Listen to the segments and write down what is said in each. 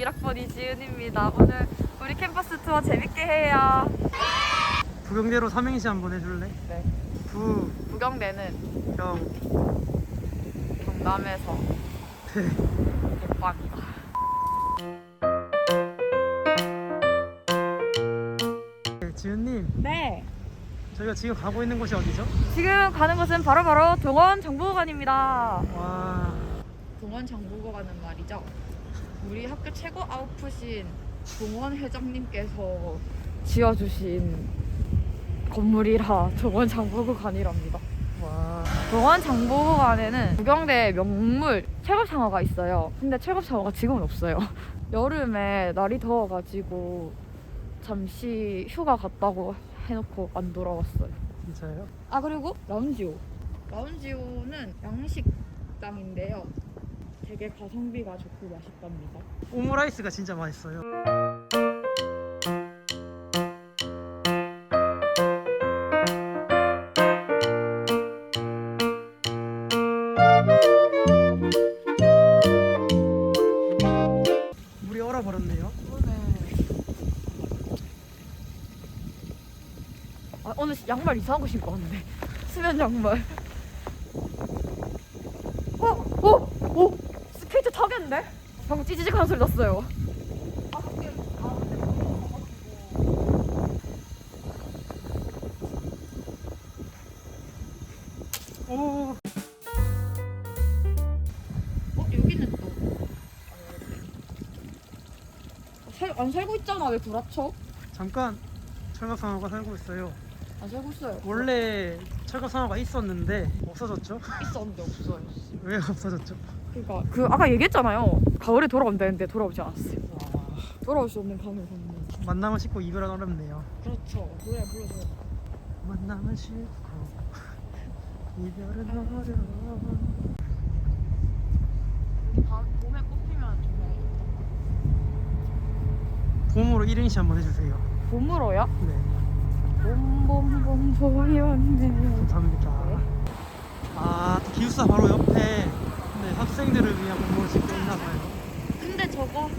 1학번 이지은입니다. 오늘 우리 캠퍼스 투어 재밌게 해요. 부경대로 삼행시 한번 해줄래? 네. 부, 부경대는 경, 경남에서 대. 대빵이다. 네, 지은님, 네. 저희가 지금 가고 있는 곳이 어디죠? 지금 가는 곳은 바로바로 동원 정보관입니다. 와, 동원 정보관은 말이죠. 우리 학교 최고 아웃풋인 동원 회장님께서 지어주신 건물이라 동원 장보고관이랍니다. 와, 동원 장보고관에는 구경대 명물 철갑상어가 있어요. 근데 철갑상어가 지금은 없어요. 여름에 날이 더워가지고 잠시 휴가 갔다고 해놓고 안 돌아왔어요. 진짜요? 아 그리고 라운지오. 라운지오는 양식당인데요. 되게 가성비가 좋고 맛있답니다. 오므라이스가 진짜 맛있어요. 물이 얼어버렸네요. 아, 오늘 양말 이상한 거 신고 왔는데 수면 양말. 어, 어, 어, 스케이트 타겠네? 났어요. 오, 어, 여기는 또. 살, 안 살고 있잖아 왜 구라쳐? 잠깐 철갑상어가 살고 있어요. 안 살고 있어요. 원래 철갑상어가 있었는데 없어졌죠? 있었는데 없어요. 왜 없어졌죠? 그러니까 그 아까 얘기했잖아요. 가을에 돌아온다는데 돌아오지 않았어요. 와, 돌아올 수 없는 강을 건너. 만남을 싣고 이별은 어렵네요. 그렇죠. 노래 불러줘요. 만남은 싫고 이별은 어려워 밤 봄에 꽃피면 정말 봄으로 1인시 한번 해주세요 봄으로요? 네 봄봄봄 봄이었네. 감사합니다 네. 아 기숙사 바로 옆에 네, 학생들을 위한 공부를 짓고 있나 봐요 근데 저거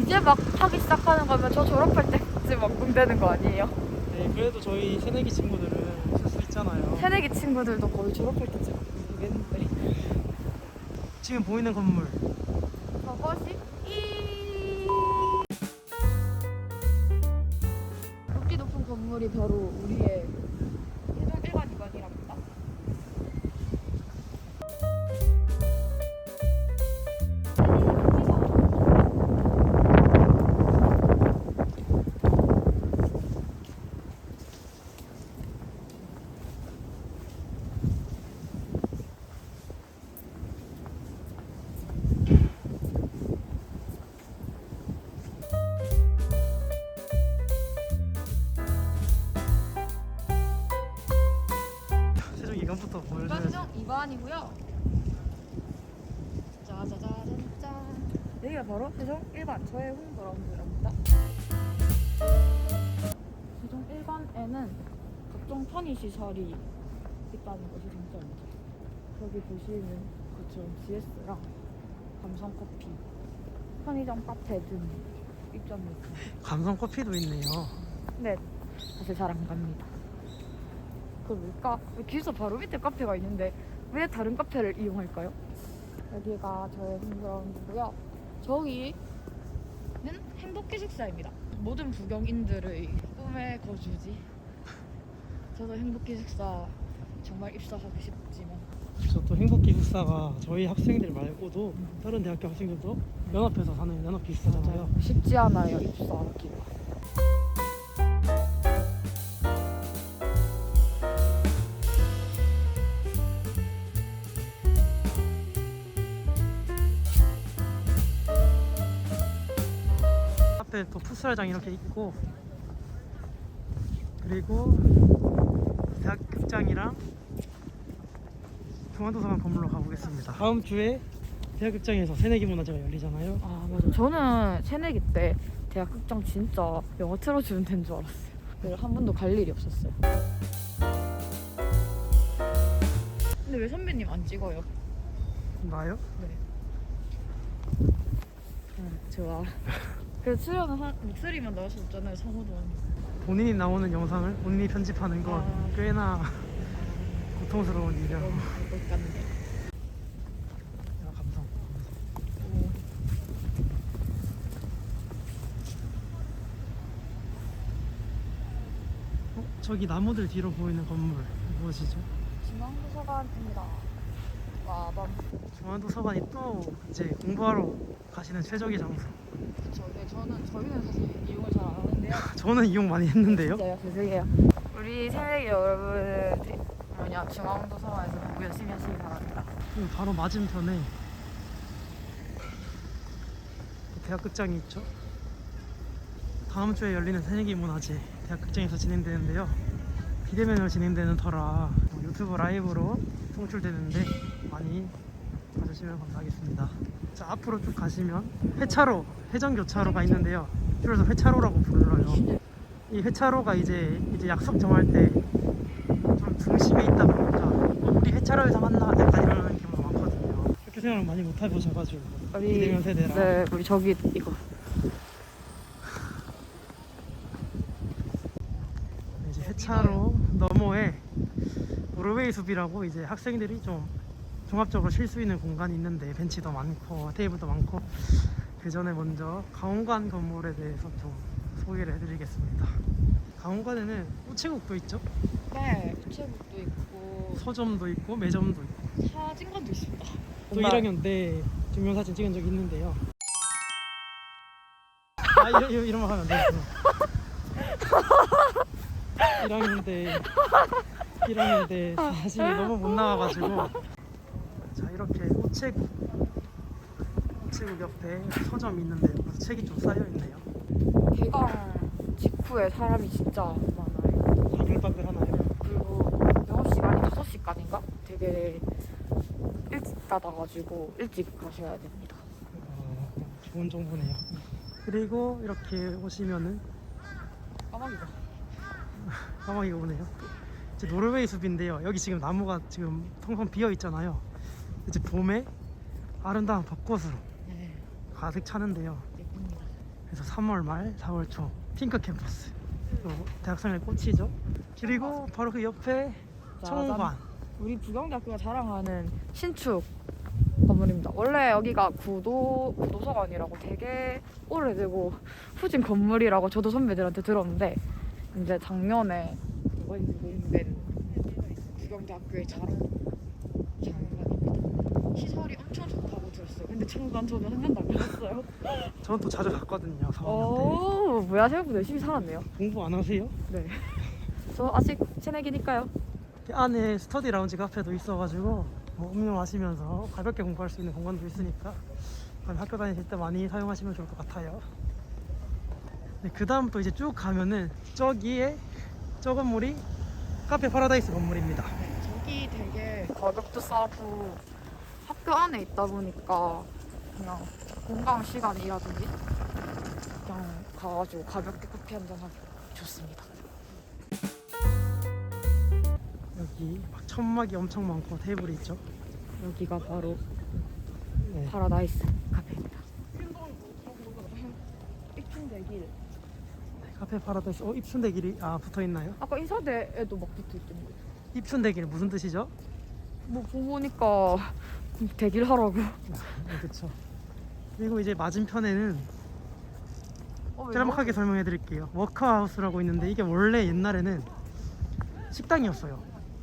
이제 막 하기 시작하는 거면 저 졸업할 때쯤 완공되는 거 아니에요? 네 그래도 저희 새내기 친구들은 쓸 수 있잖아요 새내기 친구들도 거의 졸업할 때쯤 되겠는데. 지금 보이는 건물 저것이 이 높이 높은 건물이 바로 우리의 바로 세종 1반 저의 홈그라운드랍니다. 세종 1반에는 각종 편의 시설이 있다는 것이 장점이죠. 여기 보시는 것처럼 GS랑 감성 커피, 편의점 카페 등 입점이 있습니다. 감성 커피도 있네요 네, 사실 잘 안 갑니다. 그 왜일까? 기숙사 바로 밑에 카페가 있는데 왜 다른 카페를 이용할까요? 여기가 저의 홈그라운드고요. 저기는 행복기 식사입니다. 모든 부경인들의 꿈의 거주지. 저도 행복기 식사 정말 입사하고 싶지만 저또 행복기숙사가 저희 학생들 말고도 다른 대학교 학생들도 연합해서 사는 연합기숙사잖아요 쉽지 않아요 입사하기가. 앞에 또 풋살장 이렇게 있고 그리고 대학 극장이랑 동안도서관 건물로 가보겠습니다. 다음 주에 대학 극장에서 새내기 문화제가 열리잖아요. 아 맞아. 저는 새내기 때 대학 극장 진짜 영화 틀어주는 데인 줄 알았어요. 그래서 한 번도 갈 일이 없었어요. 근데 왜 선배님 안 찍어요? 나요? 네. 응, 좋아. 그 출연은 한 목소리만 나오셨잖아요, 성우도. 본인이 나오는 영상을 본인이 편집하는 건 아. 꽤나 고통스러운 일이야. 너무 못 갔는데. 야, 감성. 어, 저기 나무들 뒤로 보이는 건물 무엇이죠? 중앙도서관입니다. 와밤. 중앙도서관이 또 이제 공부하러 가시는 최적의 장소. 그쵸. 네, 저는 저희는 사실 이용을 잘 안 하는데요. 저는 이용 많이 했는데요. 진짜요? 죄송해요. 우리 새내기 여러분 뭐냐 중앙도서관에서 공부 열심히 하시기 바랍니다. 그리고 바로 맞은편에 대학극장이 있죠. 다음 주에 열리는 새내기 문화제 대학극장에서 진행되는데요. 비대면으로 진행되는 터라 뭐 유튜브 라이브로 송출되는데 많이 봐주시면 감사하겠습니다. 자 앞으로 쭉 가시면 회차로 회전교차로가 있는데요. 줄여서 회차로라고 불러요. 이 회차로가 이제 이제 약속 정할 때 좀 중심에 있다 보니까 어, 우리 회차로에서 만나 약간 이러는 경우가 많거든요. 학교 생활을 많이 못 해보셔가지고 비대면 세대라. 네, 우리 저기 이거 이제 회차로 너머에 노르웨이 숲이라고 이제 학생들이 좀 종합적으로 쉴 수 있는 공간이 있는데 벤치도 많고 테이블도 많고 그 전에 먼저 가온관 건물에 대해서 좀 소개를 해드리겠습니다. 가온관에는 우체국도 있죠, 네, 우체국도 있고 서점도 있고 매점도 있고 사진관도 있습니다. 또 1학년 때 증명사진 찍은 적이 있는데요. 아 이런 이런, 이런 말 하면 안 되겠구나. 1학년 때 1학년 때 사진이 너무 못 나와가지고 자 우체국 우체국 옆에 서점이 있는데 여기서 책이 좀 쌓여 있네요. 개강 직후에 사람이 진짜 많아요. 바글바글 하나요? 그리고 영업 시간이 5시까지인가? 되게 일찍 닫아가지고 일찍 가셔야 됩니다. 어, 좋은 정보네요. 그리고 이렇게 오시면은 까마귀가. 까마귀가 오네요. 이제 노르웨이 숲인데요. 여기 지금 나무가 지금 텅텅 비어 있잖아요. 이제 봄에 아름다운 벚꽃으로 네, 가득 차는데요. 예쁩니다. 그래서 3월 말, 4월 초 핑크 캠퍼스. 또 대학생의 꽃이죠. 그리고 바로 그 옆에 청관. 우리 부경대학교가 자랑하는 신축 건물입니다. 원래 여기가 구도 구도서관이라고 되게 오래되고 후진 건물이라고 저도 선배들한테 들었는데 이제 작년에 개봉된 부경대학교의 자랑. 시설이 엄청 좋다고 들었어요. 근데 청관 저는 한 번도 안 가봤어요. 저는 또 자주 갔거든요. 4학년 때. 오 뭐야 생각보다 열심히 살았네요. 공부 안 하세요? 네. 저 아직 새내기니까요. 그 안에 스터디 라운지 카페도 있어가지고 뭐 음료 마시면서 가볍게 공부할 수 있는 공간도 있으니까 그건 학교 다니실 때 많이 사용하시면 좋을 것 같아요. 네, 그 다음 또 이제 쭉 가면은 저기에 저 건물이 카페 파라다이스 건물입니다. 저기 되게 가격도 싸고 학교 안에 있다 보니까 그냥 공강 시간이라든지 그냥 가가지고 가볍게 커피 한 잔 하기 좋습니다. 여기 막 천막이 엄청 많고 테이블이 있죠. 여기가 바로 네. 파라다이스 카페입니다. 입춘대길 카페 파라다이스. 어 입춘대길이 아 붙어 있나요? 아까 인사대에도 막 붙어 있던데 입춘대길 무슨 뜻이죠? 뭐 보니까 대길 하라고 네, 그렇죠. 그리고 이제 맞은편에는 어, 짤막하게 설명해 드릴게요. 워커하우스라고 있는데 이게 원래 옛날에는 식당이었어요.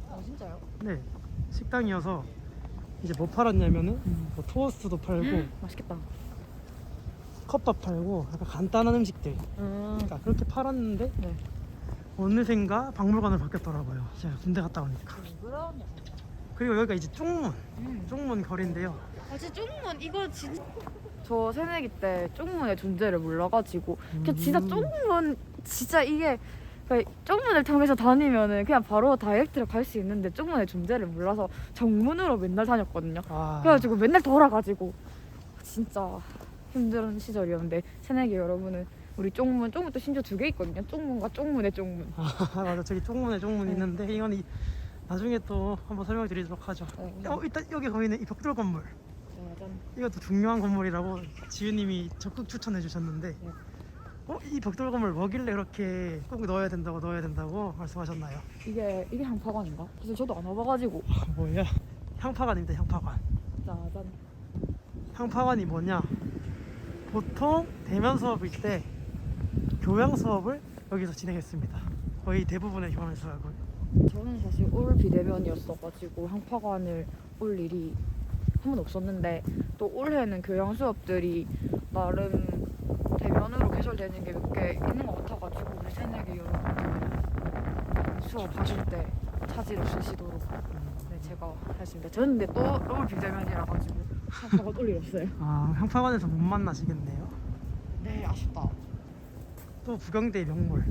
아 진짜요? 네, 식당이어서 이제 뭐 팔았냐면은 음. 뭐 토스트도 팔고 맛있겠다 컵밥 팔고 약간 간단한 음식들. 음. 그러니까 그렇게 팔았는데 네. 어느샌가 박물관으로 바뀌었더라고요. 제가 군대 갔다 오니까. 그러냐 그리고 여기가 이제 쪽문, 음. 쪽문 거리인데요. 아 진짜 쪽문 이거 진짜 저 새내기 때 쪽문의 존재를 몰라가지고 그냥 진짜 음. 쪽문 진짜 이게 그러니까 쪽문을 통해서 다니면은 그냥 바로 다이렉트로 갈 수 있는데 쪽문의 존재를 몰라서 정문으로 맨날 다녔거든요. 아, 그래가지고 맨날 돌아가지고 진짜 힘든 시절이었는데 새내기 여러분은 우리 쪽문 쪽문도 심지어 두 개 있거든요. 쪽문과 쪽문의 쪽문. 아, 맞아 저기 쪽문에 쪽문 네. 있는데 이건 이, 나중에 또 한번 설명드리도록 하죠. 네. 어 일단 여기 보이는 이 벽돌 건물. 짜잔. 이것도 중요한 건물이라고 지우님이 적극 추천해 주셨는데 네. 어? 이 벽돌 건물 뭐길래 그렇게 꼭 넣어야 된다고 넣어야 된다고 말씀하셨나요? 이게 이게 향파관인가? 사실 저도 안 와봐가지고. 아, 뭐야? 향파관입니다 향파관 짜잔. 향파관이 뭐냐 보통 대면 수업일 때 교양 수업을 여기서 진행했습니다 거의 대부분의 교양 수업을 저는 사실 올 비대면이었어가지고 향파관을 올 일이 한 번 없었는데 또 올해는 교양 수업들이 나름 대면으로 개설되는 게 몇 개 있는 것 같아가지고 우리 새내기 여러분들 수업 하실 때 차지를 쓰시도록 네 제가 했습니다. 저는 근데 또올 비대면이라 가지고 향파관 올 일 없어요. 아 향파관에서 못 만나시겠네요 네 아쉽다. 또 부경대 명물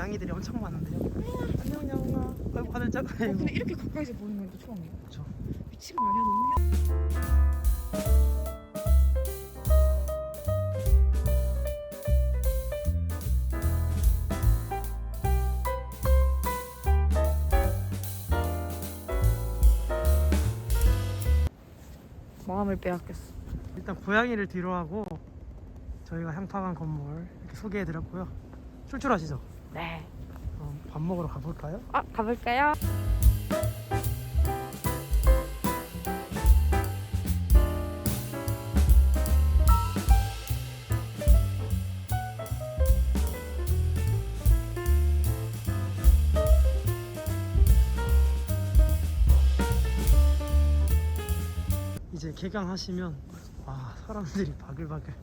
양이들이 엄청 많은데요 안녕 양아 아이고 하늘짝 어, 근데 이렇게 가까이서 보는 건또 처음이에요. 그쵸. 미친 거 아니야 너무. 마음을 빼앗겼어. 일단 고양이를 뒤로 하고 저희가 향파관 건물 이렇게 소개해드렸고요 출출하시죠? 네. 그럼 밥 먹으러 가볼까요? 아 가볼까요? 이제 개강하시면 와 사람들이 바글바글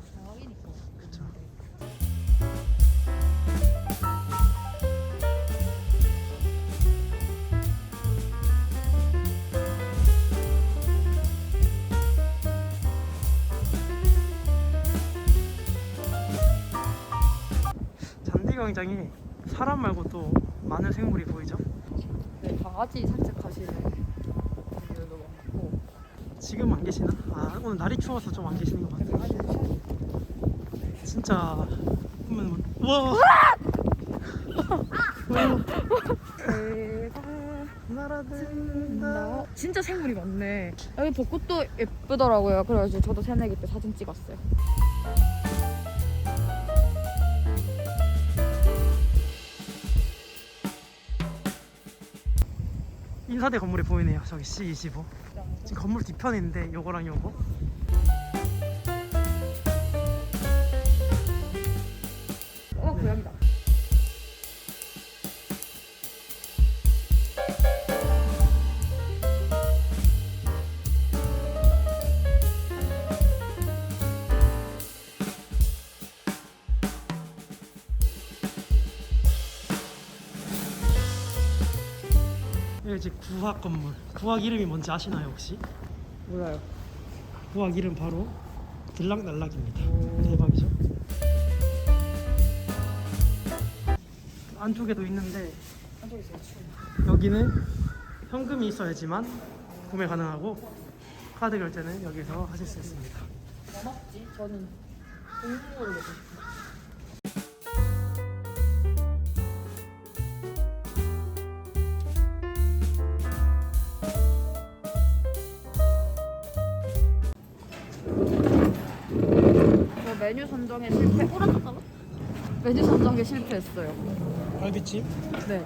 잔디광장에 사람 말고 또 많은 생물이 보이죠? 네, 강아지 산책하시는 분들도 많고. 지금 안 계시나? 아 오늘 날이 추워서 좀 안 계시는 것 같아요. 강아지 진짜. 보면 뭐- 와! 배가 날아든다. 나 진짜 생물이 많네. 여기 벚꽃도 예쁘더라고요. 그래가지고 저도 새내기 때 사진 찍었어요 인사대 건물이 보이네요. 저기 C25 지금 건물 뒤편인데 요거랑 요거 지금 구학 건물. 구학 이름이 뭔지 아시나요 혹시? 몰라요. 구학 이름 바로 들락날락입니다. 오. 대박이죠? 안쪽에도 있는데 여기는 현금이 있어야지만 구매 가능하고 카드 결제는 여기서 하실 수 있습니다. 뭐 먹지? 저는 공부를 먹고 싶어요 메뉴 선정에 실패. 메뉴 선정에 실패했어요. 갈비찜? 네.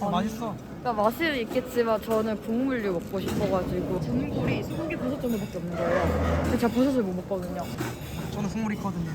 아, 맛있어. 그러니까 맛은 있겠지만 저는 국물류 먹고 싶어가지고. 전골이 소고기 버섯 정도밖에 없는 거예요. 근데 제가 버섯을 못 먹거든요. 저는 국물 있거든요